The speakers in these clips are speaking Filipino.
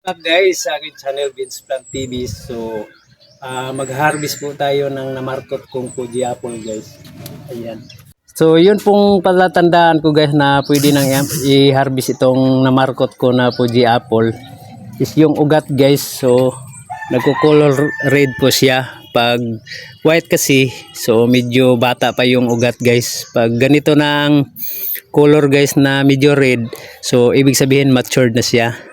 up guys sa aking channel Vince Plant TV. So, ah, mag-harvest po tayo ng namarkot kong Fuji apple guys. Ayan. So, yun pong palatandaan ko guys na pwede nang i-harvest itong namarkot ko na Fuji apple. Is yung ugat guys. So, nagko-color red po siya. Pag white kasi, so medyo bata pa yung ugat guys. Pag ganito ng color guys na medyo red, so ibig sabihin matured na siya.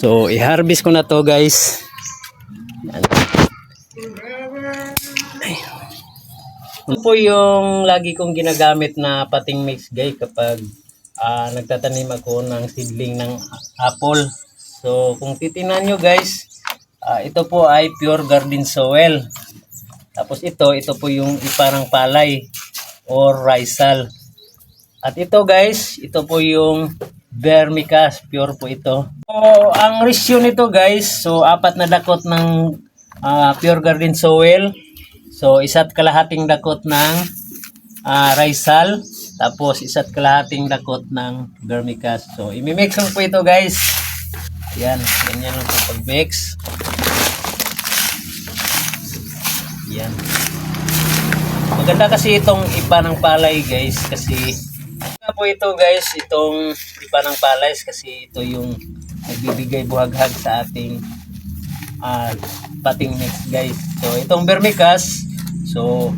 So, i-harvest ko na to guys. Ito po yung lagi kong ginagamit na pating mix guys kapag ah, nagtatanim ako ng seedling ng apple. So, kung titingnan nyo guys, ah, ito po ay pure garden soil. Tapos ito, ito po yung iparang palay or risal. At ito guys, ito po yung vermicast, pure po ito. So, ang ratio nito guys, so apat na dakot ng ah, pure garden soil. So, isa't kalahating dakot ng ah, risal. Tapos, isa't kalahating dakot ng vermicast. So, imimix lang po ito guys. Yan, ganyan lang pag-mix. Yan. Maganda kasi itong ipa ng palay guys kasi nga po ito guys, itong ipa ng palay kasi ito yung nagbibigay buhaghag sa ating ah, pating mix guys. So itong vermicast, so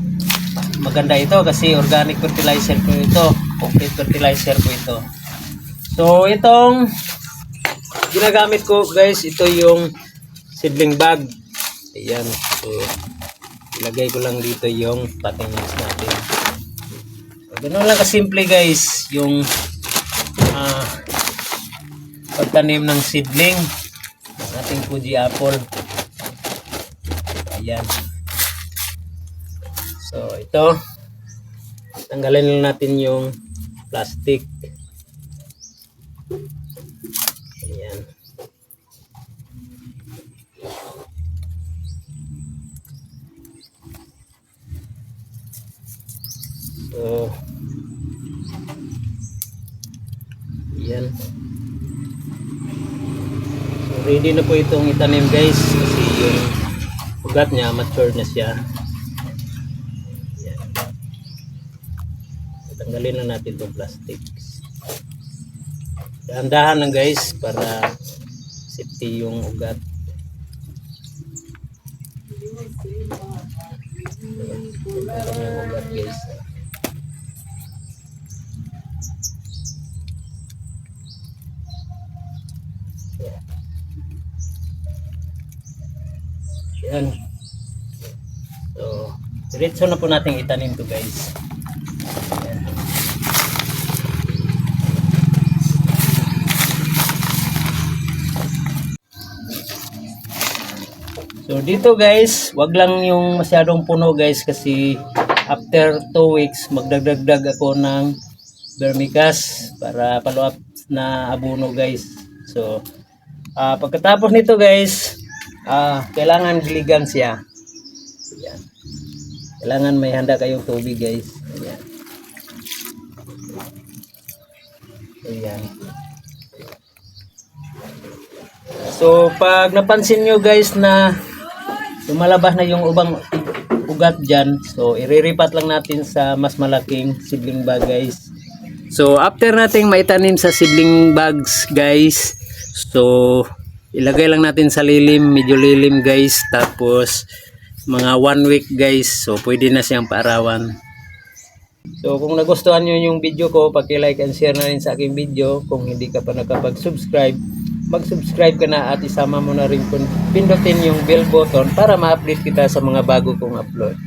maganda ito kasi organic fertilizer po ito, complete fertilizer po ito. So itong ginagamit ko guys, ito yung seedling bag. Ayan. So ilagay ko lang dito yung pating mix natin. So, ganun lang kasimple guys, yung pagtanim ng seedling ng ating Fuji apple. Ayan. So, ito. Tanggalin lang natin yung plastic. Ayan. So, yan. So, ready na po itong itanim guys kasi yung ugat niya, mature na siya. Yan. Tanggalin na natin itong plastic. Dahan-dahan lang guys para safety yung ugat. Dahan yung ugat guys. Yan. So, diretso na po natin itanim to guys. So dito guys, wag lang yung masyadong puno guys kasi after 2 weeks magdagdagdag ako ng vermicast para follow up na abono guys. So ah, pagkatapos nito guys, ah, kailangan diligan siya. Ayan. Kailangan may handa kayong tubig guys. Ayan. Ayan. So, pag napansin nyo guys na lumalabas na yung ubang ugat dyan, so iriripat lang natin sa mas malaking seedling bag guys. So, after nating maitanim sa seedling bags guys, so ilagay lang natin sa lilim, medyo lilim guys, tapos mga one week guys, so pwede na siyang paarawan. So kung nagustuhan nyo yung video ko, paki-like and share na rin sa aking video. Kung hindi ka pa nakapag-subscribe, mag-subscribe ka na at isama mo na rin pin- pindutin yung bell button para ma-update kita sa mga bago kong upload.